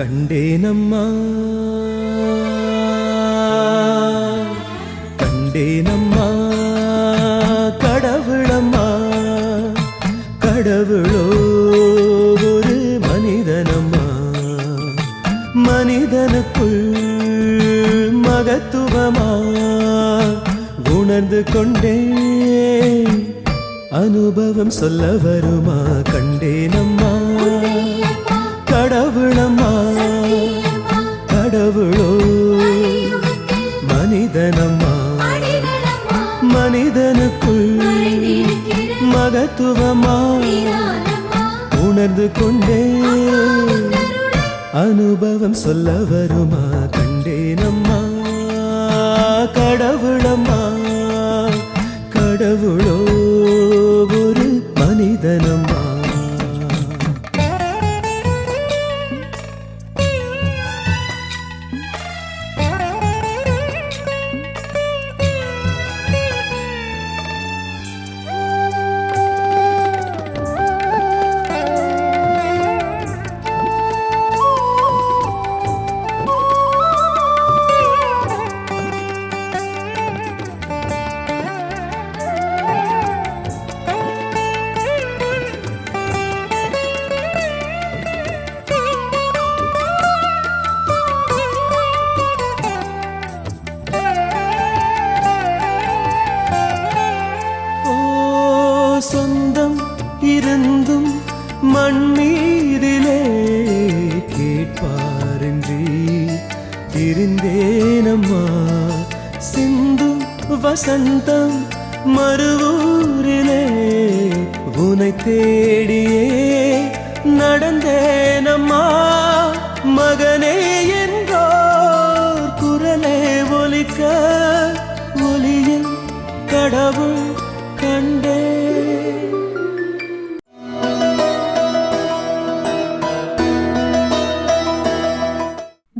கண்டேனம்மா. கண்டேனம்மா. கடவுளம்மா. கடவுளோ ஒரு மனிதனம்மா. மனிதனுக்குள் மகத்துவமா. உணர்ந்து கொண்டேன் அனுபவம் சொல்ல வருமா? கண்டேனம்மா. மகத்துவமா உணர்ந்து கொண்டே அனுபவம் சொல்ல வருமா? சொந்தம் இருந்தும் மண்ணீரிலே கேட்பாரின்றி இருந்தேனம்மா. சிந்தும் வசந்தம் மறுவூரிலே உனை தேடியே நடந்தேனம்மா.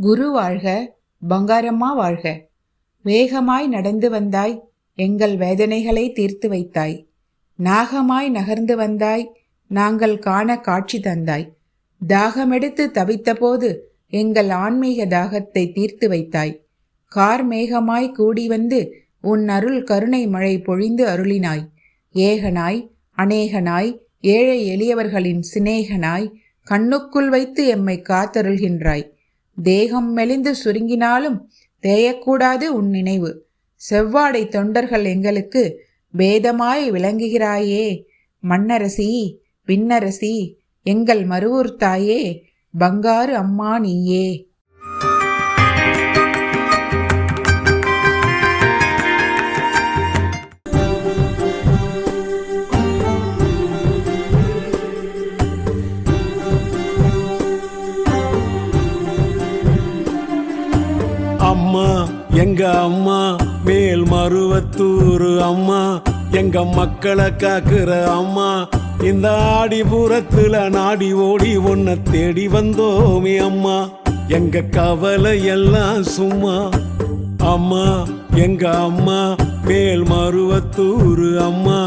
குரு வாழ்க பங்காரம்மா வாழ்க. வேகமாய் நடந்து வந்தாய் எங்கள் வேதனைகளை தீர்த்து வைத்தாய். நாகமாய் நகர்ந்து வந்தாய் நாங்கள் காண காட்சி தந்தாய். தாகமெடுத்து தவித்தபோது எங்கள் ஆன்மீக தாகத்தை தீர்த்து வைத்தாய். கார் மேகமாய் கூடி வந்து உன் அருள் கருணை மழை பொழிந்து அருளினாய். ஏகனாய் அநேகனாய் ஏழை எளியவர்களின் சிநேகனாய் கண்ணுக்குள் வைத்து எம்மை காத்தருள்கின்றாய். தேகம் மெலிந்து சுருங்கினாலும் தேயக்கூடாது உன் நினைவு. செவ்வாடை தொண்டர்கள் எங்களுக்கு பேதமாய் விளங்குகிறாயே. மன்னரசி விண்ணரசி எங்கள் மருவூர் தாயே பங்காரு அம்மா நீயே. அம்மா எங்க அம்மா மேல் மருவத்தூர் அம்மா எங்க மக்களை காக்குற அம்மா இந்த ஆடிபுறத்துல நாடி ஓடி உன்னை தேடி வந்தோமே அம்மா. எங்க கவலை எல்லாம் சும்மா. அம்மா எங்க அம்மா மேல் மருவத்தூர் அம்மா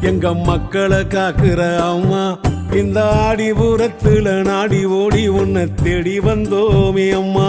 எங்க மக்களை காக்குற அம்மா இந்த ஆடிபுறத்துல நாடி ஓடி உன்னை தேடி வந்தோமே அம்மா.